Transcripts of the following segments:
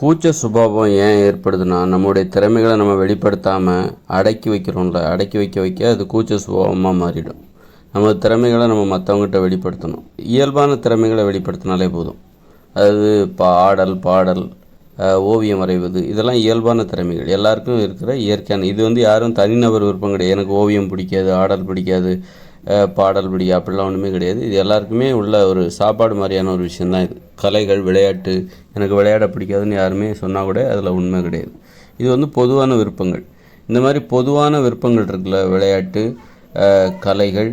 கூச்ச சுபாவம் ஏன் ஏற்படுதுன்னா நம்முடைய திறமைகளை நம்ம வெளிப்படுத்தாமல் அடக்கி வைக்கிறோம்ல அடக்கி வைக்க வைக்க அது கூச்ச சுபாவமாக மாறிடும். நம்ம திறமைகளை நம்ம மற்றவங்ககிட்ட வெளிப்படுத்தணும். இயல்பான திறமைகளை வெளிப்படுத்தினாலே போதும். அதாவது பா ஆடல் பாடல் ஓவியம் வரைவது இதெல்லாம் இயல்பான திறமைகள். எல்லாருக்கும் இருக்கிற இயற்கையான இது வந்து யாரும் தனிநபர் விருப்பம் கிடையாது. எனக்கு ஓவியம் பிடிக்காது ஆடல் பிடிக்காது பாடல் பிடிக்காது அப்படிலாம் ஒன்றுமே கிடையாது. இது எல்லாருக்குமே உள்ள ஒரு சாப்பாடு மாதிரியான ஒரு விஷயந்தான் இது. கலைகள் விளையாட்டு. எனக்கு விளையாட பிடிக்காதுன்னு யாருமே சொன்னால் கூட அதில் உண்மை கிடையாது. இது வந்து பொதுவான விருப்பங்கள். இந்த மாதிரி பொதுவான விருப்பங்கள் இருக்குல்ல விளையாட்டு கலைகள்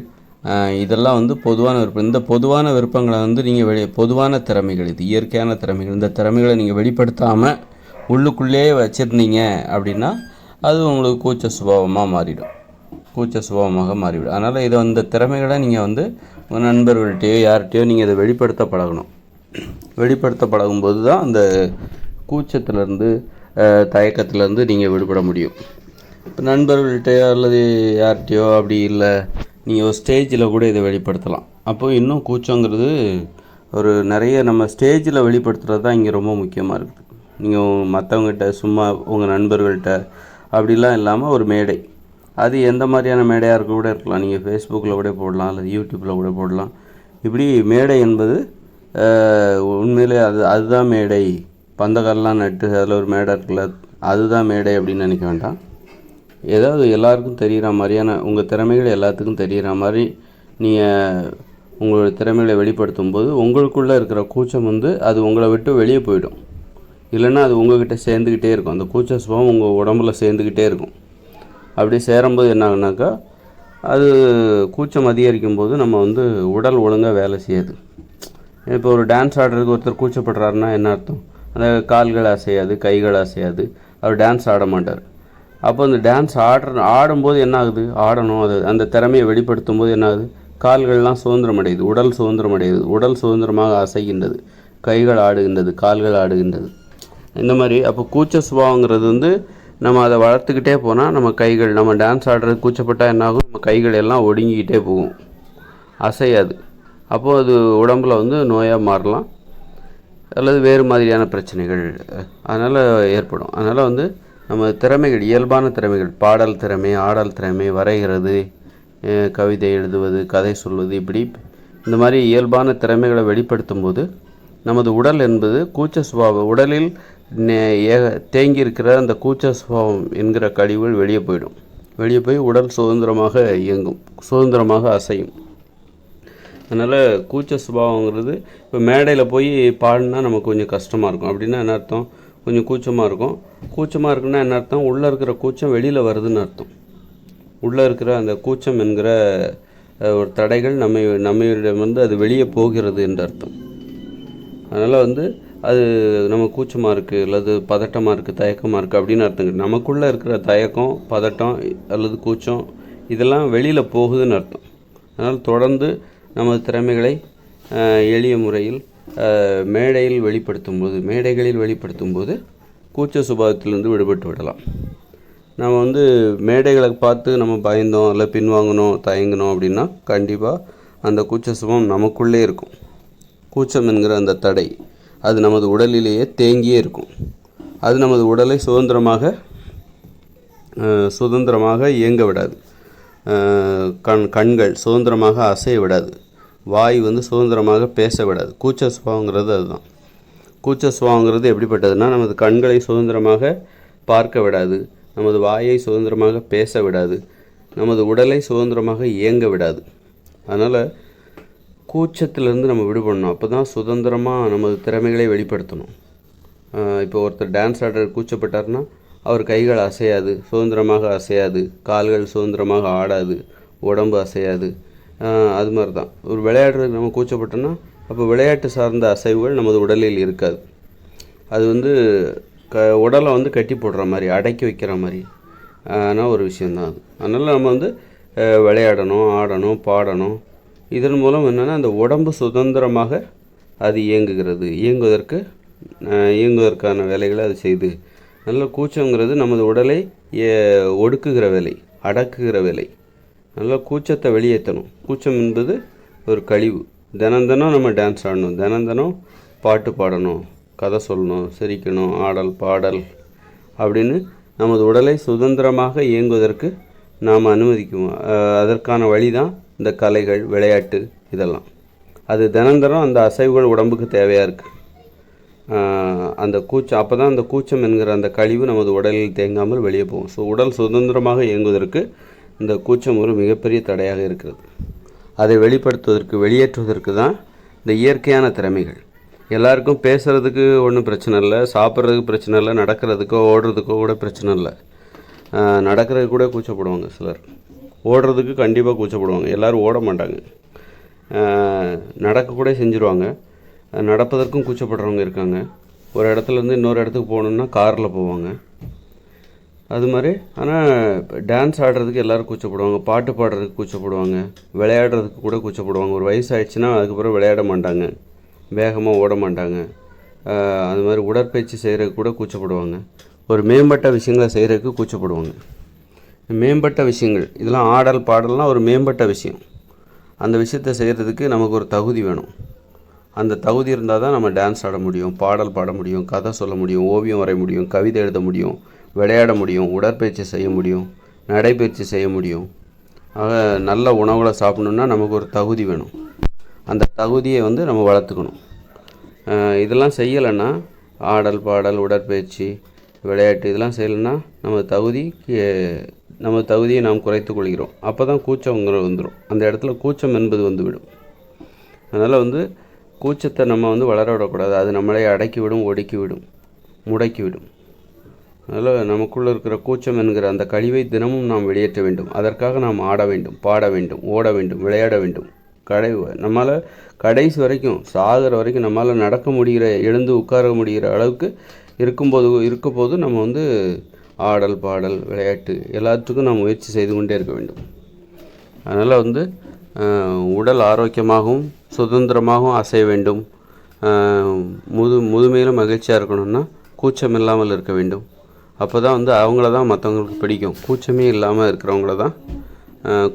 இதெல்லாம் வந்து பொதுவான விருப்பம் இந்த பொதுவான விருப்பங்களை வந்து நீங்கள் வெளி பொதுவான திறமைகள் இது இயற்கையான திறமைகள் இந்த திறமைகளை நீங்கள் வெளிப்படுத்தாமல் உள்ளுக்குள்ளேயே வச்சுருந்தீங்க அப்படின்னா அது உங்களுக்கு கூச்ச சுபாவமாக மாறிடும். கூச்ச சுபாவமாக மாறிவிடும். அதனால் இதை அந்த திறமைகளை நீங்கள் வந்து உங்கள் நண்பர்கள்ட்டையோ யார்கிட்டையோ நீங்கள் இதை வெளிப்படுத்த பழகணும் வெளிப்படுத்த பழகும்போது தான் அந்த கூச்சத்திலேருந்து தயக்கத்திலேருந்து நீங்கள் விடுபட முடியும். இப்போ நண்பர்கள்ட்டையோ அல்லது யார்கிட்டையோ அப்படி இல்லை நீங்கள் ஒரு ஸ்டேஜில் கூட இதை வெளிப்படுத்தலாம். அப்போ இன்னும் கூச்சங்கிறது ஒரு நிறைய நம்ம ஸ்டேஜில் வெளிப்படுத்துகிறது தான் இங்கே ரொம்ப முக்கியமாக இருக்குது. நீங்கள் மற்றவங்ககிட்ட சும்மா உங்கள் நண்பர்கள்ட்ட அப்படிலாம் இல்லாமல் ஒரு மேடை. அது எந்த மாதிரியான மேடையாக இருக்க கூட இருக்கலாம். நீங்கள் ஃபேஸ்புக்கில் கூட போடலாம் அல்லது யூடியூப்பில் கூட போடலாம். இப்படி மேடை என்பது உண்மையிலே அது அதுதான் மேடை. பந்தக்கால்லாம் நட்டு அதில் ஒரு மேடை இருக்குல்ல அதுதான் மேடை அப்படின்னு நினைக்க வேண்டாம். ஏதாவது எல்லாருக்கும் தெரிகிற மாதிரியான உங்கள் திறமைகள் எல்லாத்துக்கும் தெரிகிற மாதிரி நீங்கள் உங்களோட திறமைகளை வெளிப்படுத்தும் போது உங்களுக்குள்ளே இருக்கிற கூச்சம் வந்து அது உங்களை விட்டு வெளியே போயிடும். இல்லைன்னா அது உங்ககிட்ட சேர்ந்துக்கிட்டே இருக்கும். அந்த கூச்ச சுபாவம் உங்கள் உடம்புல சேர்ந்துக்கிட்டே இருக்கும். அப்படி சேரும்போது என்ன ஆகுனாக்கா அது கூச்சம் அதிகரிக்கும் போது நம்ம வந்து உடல் ஒழுங்காக வேலை செய்யாது. இப்போ ஒரு டான்ஸ் ஆடுறதுக்கு ஒருத்தர் கூச்சப்படுறாருன்னா என்ன அர்த்தம்? அந்த கால்கள் அசையாது கைகள் அசையாது. அவர் டான்ஸ் ஆட மாட்டார். அப்போ அந்த டான்ஸ் ஆடுற ஆடும்போது என்ன ஆகுது? ஆடணும். அது அந்த திறமையை வெளிப்படுத்தும் போது என்ன ஆகுது? கால்கள்லாம் சுதந்திரம் அடையுது உடல் சுதந்திரம் அடையுது உடல் சுதந்திரமாக அசைகின்றது. கைகள் ஆடுகின்றது. கால்கள் ஆடுகின்றது. இந்த மாதிரி அப்போ கூச்ச சுபாவங்கிறது வந்து நம்ம அதை வளர்த்துக்கிட்டே போனால் நம்ம கைகள் நம்ம டான்ஸ் ஆடுறது கூச்சப்பட்டால் என்ன ஆகும்? நம்ம கைகள் எல்லாம் ஒடுங்கிக்கிட்டே போகும். அசையாது. அப்போது அது உடம்புல வந்து நோயாக மாறலாம் அல்லது வேறு மாதிரியான பிரச்சனைகள் அதனால் ஏற்படும். அதனால் வந்து நம்ம திறமைகள் இயல்பான திறமைகள் பாடல் திறமை ஆடல் திறமை வரைகிறது கவிதை எழுதுவது கதை சொல்வது இப்படி இந்த மாதிரி இயல்பான திறமைகளை வெளிப்படுத்தும் போது நமது உடல் என்பது கூச்ச சுபாவம் உடலில் நே- ஏக- தேங்கி இருக்கிற அந்த கூச்ச சுபாவம் என்கிற கழிவுகள் வெளியே போயிடும். வெளியே போய் உடல் சுதந்திரமாக இயங்கும் சுதந்திரமாக அசையும். அதனால் கூச்ச சுபாவங்கிறது இப்போ மேடையில் போய் பாடினா நமக்கு கொஞ்சம் கஷ்டமாக இருக்கும். அப்படின்னா என்ன அர்த்தம்? கொஞ்சம் கூச்சமாக இருக்கும். கூச்சமாக இருக்குன்னா என்ன அர்த்தம்? உள்ளே இருக்கிற கூச்சம் வெளியில் வருதுன்னு அர்த்தம். உள்ளே இருக்கிற அந்த கூச்சம் என்கிற ஒரு தடைகள் நம்மை நம்மளிடம் வந்து அது வெளியே போகிறது என்று அர்த்தம். அதனால் வந்து அது நம்ம கூச்சமாக இருக்குது அல்லது பதட்டமாக இருக்குது தயக்கமாக இருக்குது அப்படின்னு அர்த்தம். நமக்குள்ளே இருக்கிற தயக்கம் பதட்டம் அல்லது கூச்சம் இதெல்லாம் வெளியில் போகுதுன்னு அர்த்தம். அதனால் தொடர்ந்து நமது திறமைகளை எளிய முறையில் மேடையில் வெளிப்படுத்தும் போது மேடைகளில் வெளிப்படுத்தும் போது கூச்ச சுபாவத்திலிருந்து விடுபட்டு விடலாம். நம்ம வந்து மேடைகளை பார்த்து நம்ம பயந்தோம் இல்லை பின்வாங்கணும் தயங்கினோம் அப்படின்னா கண்டிப்பாக அந்த கூச்ச சுபம் நமக்குள்ளே இருக்கும். கூச்சம் என்கிற அந்த தடை அது நமது உடலிலேயே தேங்கியே இருக்கும். அது நமது உடலை சுதந்திரமாக சுதந்திரமாக இயங்க விடாது. கண் கண்கள் சுதந்திரமாக அசைய விடாது. வாய் வந்து சுதந்திரமாக பேச விடாது கூச்ச சுபாவங்கிறது அதுதான். கூச்ச சுபாவங்கிறது எப்படிப்பட்டதுன்னா நமது கண்களை சுதந்திரமாக பார்க்க விடாது நமது வாயை சுதந்திரமாக பேச விடாது நமது உடலை சுதந்திரமாக இயங்க விடாது அதனால் கூச்சத்திலேருந்து நம்ம விடுபடணும். அப்போ தான் சுதந்திரமாக நமது திறமைகளை வெளிப்படுத்தணும். இப்போ ஒருத்தர் டான்ஸ் ஆடுற கூச்சப்பட்டார்னா அவர் கைகள் அசையாது சுதந்திரமாக அசையாது கால்கள் சுதந்திரமாக ஆடாது உடம்பு அசையாது அது மாதிரி தான் ஒரு விளையாடுறதுக்கு நம்ம கூச்சப்பட்டோன்னா அப்போ விளையாட்டு சார்ந்த அசைவுகள் நமது உடலில் இருக்காது. அது வந்து க உடலை வந்து கட்டி போடுற மாதிரி அடக்கி வைக்கிற மாதிரி. ஆனால் ஒரு விஷயந்தான் அது. அதனால் நம்ம வந்து விளையாடணும் ஆடணும் பாடணும். இதன் மூலம் என்னென்னா அந்த உடம்பு சுதந்திரமாக அது இயங்குகிறது. இயங்குவதற்கு இயங்குவதற்கான வேலைகளை அது செய்து. நல்ல கூச்சங்கிறது நமது உடலை ஒடுக்குகிற வேலை அடக்குகிற வேலை. நல்லா கூச்சத்தை வெளியேற்றணும் கூச்சம் என்பது ஒரு கழிவு. தினம் தினம் நம்ம டான்ஸ் ஆடணும். தினம் தினம் பாட்டு பாடணும். கதை சொல்லணும். சிரிக்கணும். ஆடல் பாடல் அப்படின்னு நமது உடலை சுதந்திரமாக இயங்குவதற்கு நாம் அனுமதிக்குவோம். அதற்கான வழி தான் இந்த கலைகள் விளையாட்டு இதெல்லாம். அது தினந்தரம் அந்த அசைவுகள் உடம்புக்கு தேவையாக இருக்குது அந்த கூச்சம் அப்போ தான் அந்த கூச்சம் என்கிற அந்த கழிவு நமது உடலில் தேங்காமல் வெளியே போகும். ஸோ உடல் சுதந்திரமாக இயங்குவதற்கு இந்த கூச்சம் ஒரு மிகப்பெரிய தடையாக இருக்கிறது. அதை வெளிப்படுத்துவதற்கு வெளியேற்றுவதற்கு தான் இந்த இயற்கையான திறமைகள். எல்லாருக்கும் பேசுகிறதுக்கு ஒன்றும் பிரச்சனை இல்லை சாப்பிட்றதுக்கு பிரச்சனை இல்லை நடக்கிறதுக்கோ ஓடுறதுக்கோ கூட பிரச்சனை இல்லை. நடக்கிறதுக்கு கூட கூச்சப்படுவாங்க சிலர். ஓடுறதுக்கு கண்டிப்பாக கூச்சப்படுவாங்க. எல்லோரும் ஓட மாட்டாங்க. நடக்கக்கூட நடக்க கூட செஞ்சுருவாங்க. நடப்பதற்கும் கூச்சப்படுறவங்க இருக்காங்க. ஒரு இடத்துலேருந்து இன்னொரு இடத்துக்கு போகணுன்னா காரில் போவாங்க. அது மாதிரி. ஆனால் டான்ஸ் ஆடுறதுக்கு எல்லோரும் கூச்சப்படுவாங்க பாட்டு பாடுறதுக்கு கூச்சப்படுவாங்க விளையாடுறதுக்கு கூட கூச்சப்படுவாங்க. ஒரு வயசு ஆயிடுச்சுன்னா அதுக்கப்புறம் விளையாட மாட்டாங்க. வேகமாக ஓட மாட்டாங்க. அது மாதிரி உடற்பயிற்சி செய்கிறதுக்கு கூட கூச்சப்படுவாங்க. ஒரு மேம்பட்ட விஷயங்களை செய்கிறதுக்கு கூச்சப்படுவாங்க. மேம்பட்ட விஷயங்கள் இதெல்லாம் ஆடல் பாடல்லாம் ஒரு மேம்பட்ட விஷயம். அந்த விஷயத்தை செய்கிறதுக்கு நமக்கு ஒரு தகுதி வேணும். அந்த தகுதி இருந்தால் தான் நம்ம டான்ஸ் ஆட முடியும் பாடல் பாட முடியும் கதை சொல்ல முடியும் ஓவியம் வரைய முடியும் கவிதை எழுத முடியும். விளையாட முடியும் உடற்பயிற்சி செய்ய முடியும் நடைப்பயிற்சி செய்ய முடியும். ஆக நல்ல உணவுகளை சாப்பிடணுன்னா நமக்கு ஒரு தகுதி வேணும். அந்த தகுதியை வந்து நம்ம வளர்த்துக்கணும். இதெல்லாம் செய்யலைன்னா ஆடல் பாடல் உடற்பயிற்சி விளையாட்டு இதெல்லாம் செய்யலைன்னா நம்ம தகுதி நம்ம தகுதியை நாம் குறைத்து கொள்கிறோம். அப்போ தான் கூச்சங்கிற வந்துடும் அந்த இடத்துல கூச்சம் என்பது வந்துவிடும். அதனால் வந்து கூச்சத்தை நம்ம வந்து வளர விடக்கூடாது. அது நம்மளே அடக்கி விடும் முடக்கிவிடும் அதில் அதனால் நமக்குள்ளே இருக்கிற கூச்சம் என்கிற அந்த கழிவை தினமும் நாம் வெளியேற்ற வேண்டும். அதற்காக நாம் ஆட வேண்டும் பாட வேண்டும் ஓட வேண்டும் விளையாட வேண்டும். கடை நம்மளால் கடைசி வரைக்கும் சாகிற வரைக்கும் நம்மளால் நடக்க முடிகிற எழுந்து உட்கார முடிகிற அளவுக்கு இருக்கும்போது இருக்க போது நம்ம வந்து ஆடல் பாடல் விளையாட்டு எல்லாத்துக்கும் நாம் முயற்சி செய்து கொண்டே இருக்க வேண்டும். அதனால் வந்து உடல் ஆரோக்கியமாகவும் சுதந்திரமாகவும் அசைய வேண்டும். முது முதுமையிலும் மகிழ்ச்சியாக இருக்கணும்னா கூச்சம் இல்லாமல் இருக்க வேண்டும். அப்போ தான் வந்து அவங்கள தான் மற்றவங்களுக்கு பிடிக்கும். கூச்சமே இல்லாமல் இருக்கிறவங்கள தான்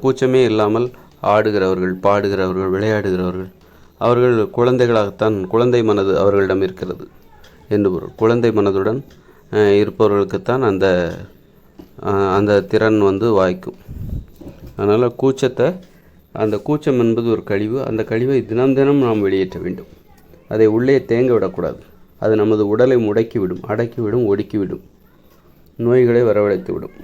கூச்சமே இல்லாமல் ஆடுகிறவர்கள் பாடுகிறவர்கள் விளையாடுகிறவர்கள். அவர்கள் குழந்தைகளாகத்தான் குழந்தை மனது அவர்களிடம் இருக்கிறது என்று பொருள். குழந்தை மனதுடன் இருப்பவர்களுக்குத்தான் அந்த அந்த திறன் வந்து வாய்க்கும். அதனால் கூச்சத்தை அந்த கூச்சம் என்பது ஒரு கழிவு. அந்த கழிவை தினம் தினம் நாம் வெளியேற்ற வேண்டும். அதை உள்ளே தேங்க விடக்கூடாது. அது நமது உடலை முடக்கிவிடும் அடக்கிவிடும் ஒடுக்கிவிடும் நோய்களை வரவழைத்து விடும்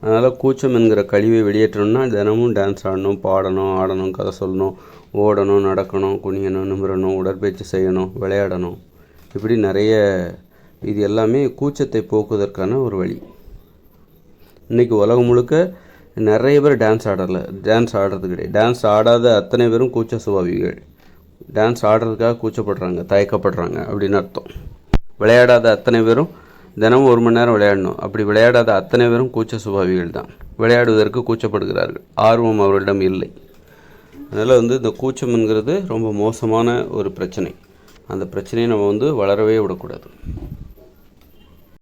அதனால் கூச்சம் என்கிற கழிவை வெளியேற்றணும்னா தினமும் டான்ஸ் ஆடணும் பாடணும் ஆடணும் கதை சொல்லணும் ஓடணும் நடக்கணும் குனியணும் நிமிரணும் உடற்பயிற்சி செய்யணும் விளையாடணும். இப்படி நிறைய இது எல்லாமே கூச்சத்தை போக்குவதற்கான ஒரு வழி. இன்றைக்கி உலகம் முழுக்க நிறைய பேர் டான்ஸ் ஆடல. டான்ஸ் ஆடுறது கிடையாது. டான்ஸ் ஆடாத அத்தனை பேரும் கூச்ச சுபாவிகள். டான்ஸ் ஆடுறதுக்காக கூச்சப்படுறாங்க தயக்கப்படுறாங்க அப்படின்னு அர்த்தம். விளையாடாத அத்தனை பேரும் தினமும் ஒரு மணி நேரம் விளையாடணும். அப்படி விளையாடாத அத்தனை பேரும் கூச்ச சுபாவிகள் தான். விளையாடுவதற்கு கூச்சப்படுகிறார்கள். ஆர்வம் அவர்களிடம் இல்லை. அதனால் வந்து இந்த கூச்சம்ங்கிறது ரொம்ப மோசமான ஒரு பிரச்சனை. அந்த பிரச்சனையை நம்ம வந்து வளரவே விடக்கூடாது.